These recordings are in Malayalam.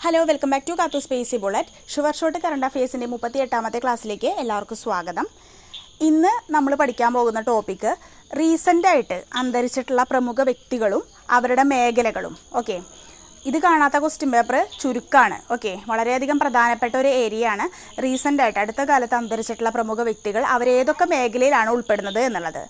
ഹലോ വെൽക്കം ബാക്ക് ടു കാത്തു സ്പേസി ബുള്ളറ്റ് ഷുവർ ഷോട്ട് കറണ്ട് അഫയേഴ്സിന്റെ മുപ്പത്തി എട്ടാമത്തെ ക്ലാസ്സിലേക്ക് എല്ലാവർക്കും സ്വാഗതം. ഇന്ന് നമ്മൾ പഠിക്കാൻ പോകുന്ന ടോപ്പിക്ക് റീസെന്റായിട്ട് അന്തരിച്ചിട്ടുള്ള പ്രമുഖ വ്യക്തികളും അവരുടെ മേഖലകളും ഓക്കെ ഇത് കാണാത്ത ക്വസ്റ്റ്യൻ പേപ്പർ ചുരുക്കമാണ് ഓക്കെ വളരെയധികം പ്രധാനപ്പെട്ട ഒരു ഏരിയ ആണ് റീസെന്റായിട്ട് അടുത്ത കാലത്ത് അന്തരിച്ചിട്ടുള്ള പ്രമുഖ വ്യക്തികൾ അവരേതൊക്കെ മേഖലയിലാണ് ഉൾപ്പെടുന്നത് എന്നുള്ളത്.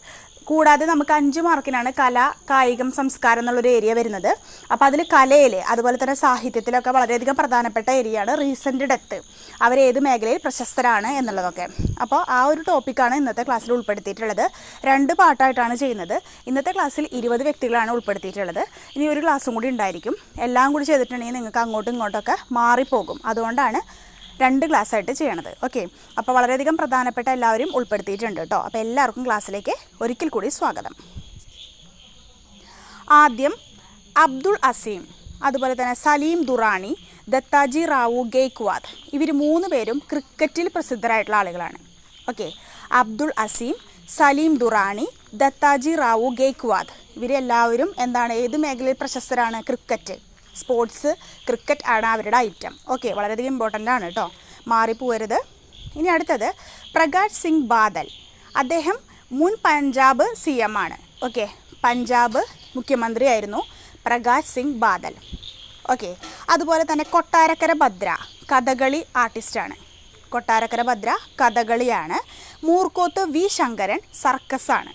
കൂടാതെ നമുക്ക് അഞ്ച് മാർക്കിനാണ് കല കായികം സംസ്കാരം എന്നുള്ളൊരു ഏരിയ വരുന്നത്. അപ്പോൾ അതിൽ കലയിൽ അതുപോലെ തന്നെ സാഹിത്യത്തിലൊക്കെ വളരെയധികം പ്രധാനപ്പെട്ട ഏരിയയാണ് റീസെന്റ് ഡെത്ത് അവർ അവരേത് മേഖലയിൽ പ്രശസ്തരാണ് എന്നുള്ളതൊക്കെ. അപ്പോൾ ആ ഒരു ടോപ്പിക്കാണ് ഇന്നത്തെ ക്ലാസ്സിൽ ഉൾപ്പെടുത്തിയിട്ടുള്ളത്. രണ്ട് പാട്ടായിട്ടാണ് ചെയ്യുന്നത്. ഇന്നത്തെ ക്ലാസ്സിൽ ഇരുപത് വ്യക്തികളാണ് ഉൾപ്പെടുത്തിയിട്ടുള്ളത്. ഇനി ഒരു ക്ലാസ്സും കൂടി ഉണ്ടായിരിക്കും. എല്ലാം കൂടി ചെയ്തിട്ടുണ്ടെങ്കിൽ നിങ്ങൾക്ക് അങ്ങോട്ടും ഇങ്ങോട്ടൊക്കെ മാറിപ്പോകും. അതുകൊണ്ടാണ് രണ്ട് ക്ലാസ് ആയിട്ട് ചെയ്യണത്. ഓക്കെ അപ്പോൾ വളരെയധികം പ്രധാനപ്പെട്ട എല്ലാവരും ഉൾപ്പെടുത്തിയിട്ടുണ്ട് കേട്ടോ അപ്പോൾ എല്ലാവർക്കും ക്ലാസ്സിലേക്ക് ഒരിക്കൽ കൂടി സ്വാഗതം. ആദ്യം അബ്ദുൾ അസീം അതുപോലെ തന്നെ സലീം ദുറാണി ദത്താജി റാവു ഗെയ്ക്വാദ് ഇവർ മൂന്ന് പേരും ക്രിക്കറ്റിൽ പ്രസിദ്ധരായിട്ടുള്ള ആളുകളാണ്. ഓക്കെ അബ്ദുൾ അസീം സലീം ദുറാണി ദത്താജി റാവു ഗെയ്ക്വാദ് ഇവരെല്ലാവരും എന്താണ് ഏത് മേഖലയിൽ പ്രശസ്തരാണ് ക്രിക്കറ്റ്? സ്പോർട്സ് ക്രിക്കറ്റ് ആണ് അവരുടെ ഐറ്റം. ഓക്കെ വളരെയധികം ഇമ്പോർട്ടന്റ് ആണ് കേട്ടോ. മാറിപ്പോരുത് ഇനി അടുത്തത് പ്രകാശ് സിംഗ് ബാദൽ. അദ്ദേഹം മുൻ പഞ്ചാബ് സി എം ആണ്. ഓക്കെ പഞ്ചാബ് മുഖ്യമന്ത്രിയായിരുന്നു പ്രകാശ് സിംഗ് ബാദൽ. ഓക്കെ അതുപോലെ തന്നെ കൊട്ടാരക്കര ഭദ്ര കഥകളി ആർട്ടിസ്റ്റാണ് കൊട്ടാരക്കര ഭദ്ര കഥകളിയാണ്. മൂർക്കോത്ത് വി ശങ്കരൻ സർക്കസ് ആണ്.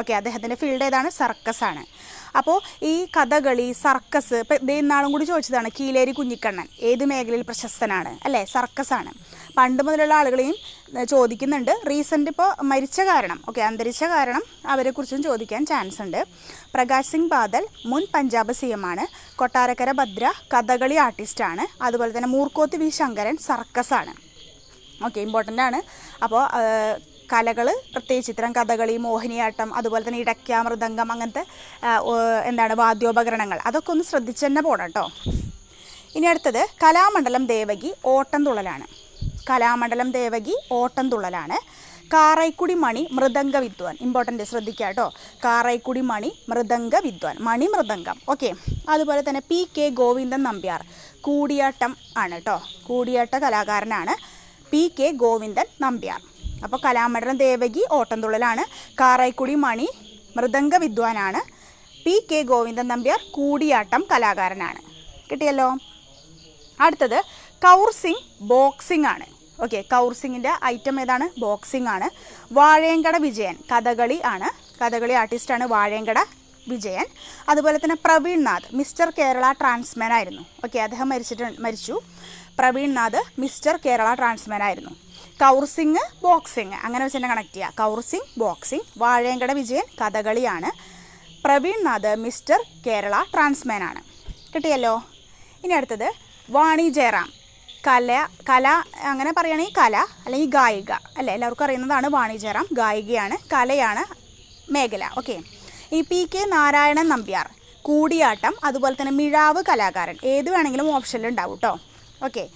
ഓക്കെ അദ്ദേഹത്തിന്റെ ഫീൽഡ് ഏതാണ്? സർക്കസാണ് അപ്പോൾ ഈ കഥകളി സർക്കസ് ഇപ്പം ഇതേ നാളും കൂടി ചോദിച്ചതാണ് കീലേരി കുഞ്ഞിക്കണ്ണൻ ഏത് മേഖലയിൽ പ്രശസ്തനാണ്? അല്ലേ? സർക്കസാണ്. പണ്ട് മുതലുള്ള ആളുകളെയും ചോദിക്കുന്നുണ്ട്. റീസെന്റ് ഇപ്പോൾ മരിച്ച കാരണം ഓക്കെ അന്തരിച്ച കാരണം അവരെക്കുറിച്ചും ചോദിക്കാൻ ചാൻസ് ഉണ്ട്. പ്രകാശ് സിംഗ് ബാദൽ മുൻ പഞ്ചാബ് സി എം ആണ്. കൊട്ടാരക്കര ഭദ്ര കഥകളി ആർട്ടിസ്റ്റാണ് അതുപോലെ തന്നെ മൂർക്കോത്ത് വി ശങ്കരൻ സർക്കസാണ്. ഓക്കെ ഇമ്പോർട്ടന്റ് ആണ്. അപ്പോൾ കലകൾ പ്രത്യേകിച്ച് ഇത്തരം കഥകളി മോഹിനിയാട്ടം അതുപോലെ തന്നെ ഇടയ്ക്ക മൃദംഗം അങ്ങനത്തെ എന്താണ് വാദ്യോപകരണങ്ങൾ അതൊക്കെ ഒന്ന് ശ്രദ്ധിച്ചു തന്നെ പോകണം കേട്ടോ. ഇനി അടുത്തത് കലാമണ്ഡലം ദേവകി ഓട്ടംതുള്ളലാണ്. കലാമണ്ഡലം ദേവകി ഓട്ടംതുള്ളലാണ്. കാറൈക്കുടി മണി മൃദംഗ വിദ്വാൻ. ഇമ്പോർട്ടന്റ് ശ്രദ്ധിക്കുക കേട്ടോ. കാറൈക്കുടി മണി മൃദംഗ വിദ്വാൻ. മണി മൃദംഗം. ഓക്കെ അതുപോലെ തന്നെ പി കെ ഗോവിന്ദൻ നമ്പ്യാർ. കൂടിയാട്ടം ആണ് കേട്ടോ. കൂടിയാട്ട കലാകാരനാണ് പി കെ ഗോവിന്ദൻ നമ്പ്യാർ. അപ്പോൾ കലാമണ്ഡലം ദേവകി ഓട്ടംതുള്ളലാണ് കാറായിക്കുടി മണി മൃദംഗ വിദ്വാനാണ് പി കെ ഗോവിന്ദൻ നമ്പ്യാർ കൂടിയാട്ടം കലാകാരനാണ്. കിട്ടിയല്ലോ? അടുത്തത് കൗർ സിംഗ് ബോക്സിംഗ് ആണ്. ഓക്കെ കൗർ സിംഗിന്റെ ഐറ്റം ഏതാണ്? ബോക്സിംഗ് ആണ്. വാഴയങ്കട വിജയൻ കഥകളി ആണ്. കഥകളി ആർട്ടിസ്റ്റാണ് വാഴയങ്കട വിജയൻ. അതുപോലെ തന്നെ പ്രവീൺ നാഥ് മിസ്റ്റർ കേരള ട്രാൻസ്മാൻ ആയിരുന്നു. ഓക്കെ അദ്ദേഹം മരിച്ചിട്ട് മരിച്ചു. പ്രവീൺ നാഥ് മിസ്റ്റർ കേരള ട്രാൻസ്മാൻ ആയിരുന്നു. കൗർ ബോക്സിങ് അങ്ങനെ വെച്ച് തന്നെ കണക്ട് ചെയ്യുക കൗർസിങ് ബോക്സിങ് വാഴയങ്കട വിജയൻ കഥകളിയാണ്. പ്രവീൺ നാഥ് മിസ്റ്റർ കേരള ട്രാൻസ്മാൻ ആണ്. കിട്ടിയല്ലോ? ഇനി അടുത്തത് വാണി ജയറാം. കല കല അങ്ങനെ പറയുകയാണെങ്കിൽ കല അല്ലെങ്കിൽ ഗായിക. അല്ലേ? എല്ലാവർക്കും അറിയുന്നതാണ് വാണി ജയറാം. ഗായികയാണ് കലയാണ് മേഖല. ഓക്കെ ഈ പി കെ നാരായണൻ നമ്പ്യാർ. കൂടിയാട്ടം അതുപോലെ തന്നെ മിഴാവ് കലാകാരൻ. ഏത് വേണമെങ്കിലും ഓപ്ഷനിൽ ഉണ്ടാവും കേട്ടോ okay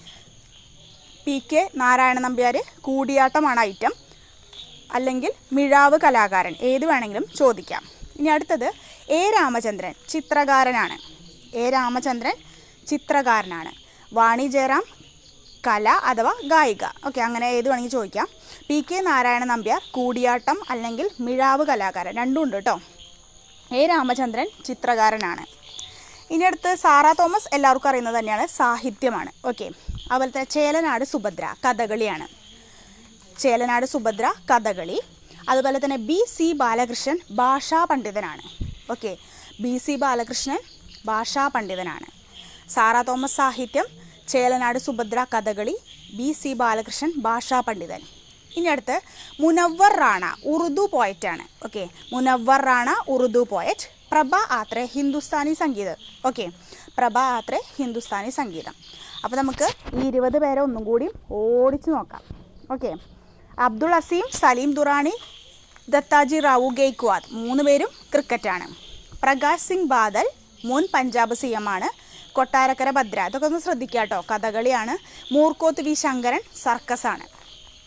P K Narayana Nambiar കൂടിയാട്ടമാണ് item. അല്ലെങ്കിൽ മിഴാവ് കലാകാരൻ ഏത് വേണമെങ്കിലും ചോദിക്കാം. ഇനി അടുത്തത് എ രാമചന്ദ്രൻ ചിത്രകാരനാണ്. എ രാമചന്ദ്രൻ ചിത്രകാരനാണ്. വാണി ജയറാം കല അഥവാ ഗായിക. ഓക്കെ അങ്ങനെ ഏത് വേണമെങ്കിൽ ചോദിക്കാം. പി കെ നാരായണ നമ്പ്യാർ കൂടിയാട്ടം അല്ലെങ്കിൽ മിഴാവ് കലാകാരൻ. രണ്ടും ഉണ്ട് കേട്ടോ എ രാമചന്ദ്രൻ ചിത്രകാരനാണ്. ഇനി അടുത്ത് സാറാ തോമസ് എല്ലാവർക്കും അറിയുന്നത് തന്നെയാണ് സാഹിത്യമാണ്. ഓക്കെ. അതുപോലെ തന്നെ ചേലനാട് സുഭദ്ര കഥകളിയാണ്. ചേലനാട് സുഭദ്ര കഥകളി. അതുപോലെ തന്നെ ബി സി ബാലകൃഷ്ണൻ ഭാഷാ പണ്ഡിതനാണ്. ഓക്കെ. ബി സി ബാലകൃഷ്ണൻ ഭാഷാ പണ്ഡിതനാണ്. സാറാ തോമസ് സാഹിത്യം ചേലനാട് സുഭദ്ര കഥകളി ബി സി ബാലകൃഷ്ണൻ ഭാഷാ പണ്ഡിതൻ. ഇനി അടുത്ത് മുനവർ റാണ ഉറുദു പോയറ്റാണ് ഓക്കെ. മുനവർ റാണ ഉറുദു പോയറ്റ് പ്രഭ ആത്രെ ഹിന്ദുസ്ഥാനി സംഗീതം. ഓക്കെ. പ്രഭ ആത്രെ ഹിന്ദുസ്ഥാനി സംഗീതം. അപ്പോൾ നമുക്ക് ഈ ഇരുപത് പേരെ ഒന്നും കൂടി ഓടിച്ചു നോക്കാം. ഓക്കെ അബ്ദുൾ അസീം സലീം ദുറാണി ദത്താജി റാവു ഗെയ്ക്വാദ് മൂന്ന് പേരും ക്രിക്കറ്റാണ്. പ്രകാശ് സിംഗ് ബാദൽ മുൻ പഞ്ചാബ് സി എം ആണ്. കൊട്ടാരക്കര ഭദ്ര അതൊക്കെ ഒന്ന് ശ്രദ്ധിക്കുക കേട്ടോ കഥകളിയാണ്. മൂർക്കോത്ത് വി ശങ്കരൻ സർക്കസ് ആണ്.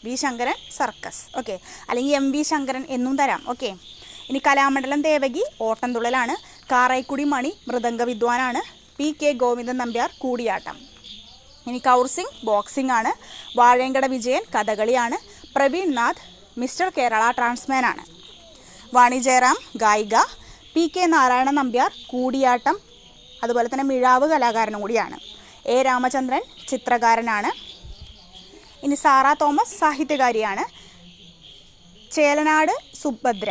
V Sankaran circus. ഓക്കെ അല്ലെങ്കിൽ എം വി ശങ്കരൻ എന്നും തരാം. ഓക്കെ ഇനി കലാമണ്ഡലം ദേവകി ഓട്ടംതുള്ളലാണ്. കാറൈക്കുടി മണി മൃദംഗ വിദ്വാനാണ്. P K Govindan Nambiar Koodiyattam. ഇനി കൗർ സിംഗ് ബോക്സിംഗ് ആണ്. വാഴയങ്കട വിജയൻ കഥകളിയാണ്. പ്രവീൺ നാഥ് മിസ്റ്റർ കേരള ട്രാൻസ്മാൻ ആണ്. വാണി ജയറാം ഗായിക. P K Narayana Nambiar Koodiyattam. അതുപോലെ തന്നെ മിഴാവ് കലാകാരനും കൂടിയാണ്. എ രാമചന്ദ്രൻ ചിത്രകാരനാണ്. ഇനി സാറ തോമസ് സാഹിത്യകാരിയാണ്. ചേലനാട് സുഭദ്ര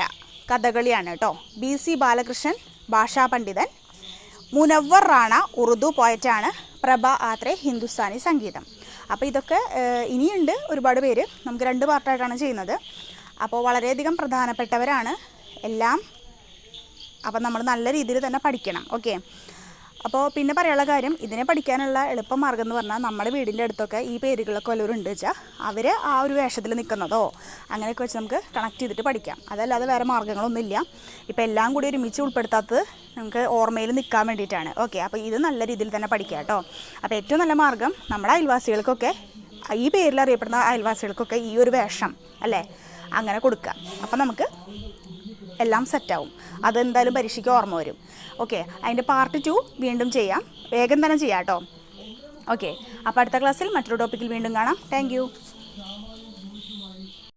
കഥകളിയാണ് കേട്ടോ. ബി സി ബാലകൃഷ്ണൻ ഭാഷാ പണ്ഡിതൻ. മുനവർ റാണ ഉറുദു പോയറ്റാണ് പ്രഭ ആത്രേ ഹിന്ദുസ്ഥാനി സംഗീതം. അപ്പോൾ ഇതൊക്കെ ഇനിയുണ്ട് ഒരുപാട് പേര്. നമുക്ക് രണ്ട് പാർട്ടായിട്ടാണ് ചെയ്യുന്നത്. അപ്പോൾ വളരെയധികം പ്രധാനപ്പെട്ടവരാണ് എല്ലാം. അപ്പം നമ്മൾ നല്ല രീതിയിൽ തന്നെ പഠിക്കണം. ഓക്കെ? അപ്പോൾ പിന്നെ പറയാനുള്ള കാര്യം ഇതിനെ പഠിക്കാനുള്ള എളുപ്പമാർഗം എന്ന് പറഞ്ഞാൽ നമ്മുടെ വീടിന്റെ അടുത്തൊക്കെ ഈ പേരുകളൊക്കെ വല്ലവരും ഉണ്ട് വെച്ചാൽ അവർ ആ ഒരു വേഷത്തിൽ നിൽക്കുന്നതോ അങ്ങനെയൊക്കെ വെച്ച് നമുക്ക് കണക്ട് ചെയ്തിട്ട് പഠിക്കാം. അതല്ലാതെ വേറെ മാർഗങ്ങളൊന്നും ഇല്ല. ഇപ്പോൾ എല്ലാം കൂടി ഒരുമിച്ച് ഉൾപ്പെടുത്താത്തത് നമുക്ക് ഓർമ്മയിൽ നിൽക്കാൻ വേണ്ടിയിട്ടാണ്. ഓക്കെ അപ്പോൾ ഇത് നല്ല രീതിയിൽ തന്നെ പഠിക്കുക കേട്ടോ. അപ്പോൾ ഏറ്റവും നല്ല മാർഗം നമ്മുടെ അയൽവാസികൾക്കൊക്കെ ഈ പേരിൽ അറിയപ്പെടുന്ന അയൽവാസികൾക്കൊക്കെ ഈ ഒരു വേഷം അല്ലേ? അങ്ങനെ കൊടുക്കുക അപ്പോൾ നമുക്ക് എല്ലാം സെറ്റാവും. അതെന്തായാലും പരീക്ഷയ്ക്ക് ഓർമ്മ വരും. ഓക്കെ അതിന്റെ പാർട്ട് ടു വീണ്ടും ചെയ്യാം. വേഗം തന്നെ ചെയ്യാം കേട്ടോ. ഓക്കെ അപ്പോൾ അടുത്ത ക്ലാസ്സിൽ മറ്റൊരു ടോപ്പിക്കിൽ വീണ്ടും കാണാം. താങ്ക്